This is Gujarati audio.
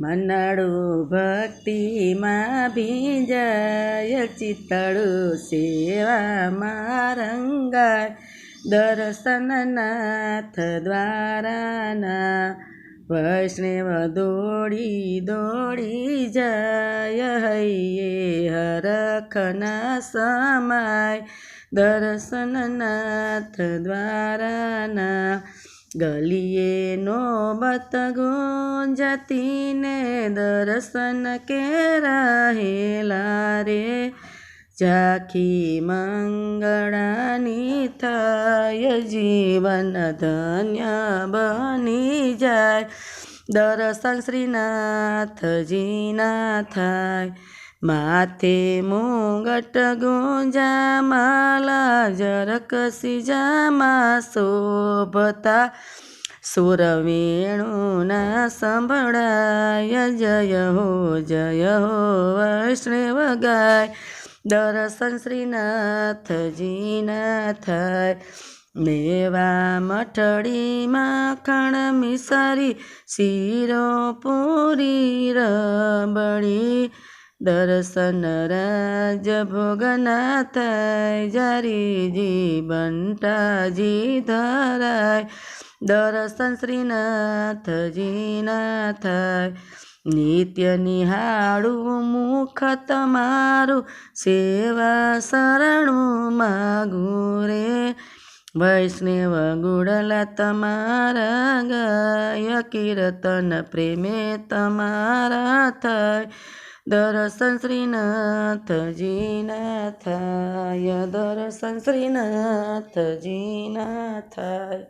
મનડું ભક્તિમાં ભીંજાય ચિતળું સેવામાં રંગાય. દર્શનનાથ દ્વારાના, વૈષ્ણવ દોડી દોડી જાય હૈયે, હરખના સમાય. દર્શનનાથ દ્વારાના ગલીએ નોબત ગુંજતીને દર્શન કે રહેલા રે. ઝાંખી મંગળાની થાય, જીવન ધન્ય બની જાય. દર્શન શ્રીનાથજીના થાય માથે મુગટ ગુંજા માલા જરક સીજામાં શોભતા સુરવેણુના સંભળાય, જય હો જય હો, વૈષ્ણવ ગાય. દર્શન શ્રીનાથજીના થાય. મેવા મઠડી માખણ મિસારી, શીરો પૂરી રબડી. દર્શન રાજ ભોગના થાય જારીજી બંટાજી ધરાય. દર્શન શ્રીનાથજીના થાય નિત્ય નિહાળું મુખ તમારું, સેવા શરણું માગું રે. વૈષ્ણવ ગુડલા તમારા ગાય, કીર્તન પ્રેમે તમારા થાય. દર્શન શ્રીનાથજીના થાય. દર્શન શ્રીનાથજીના થાય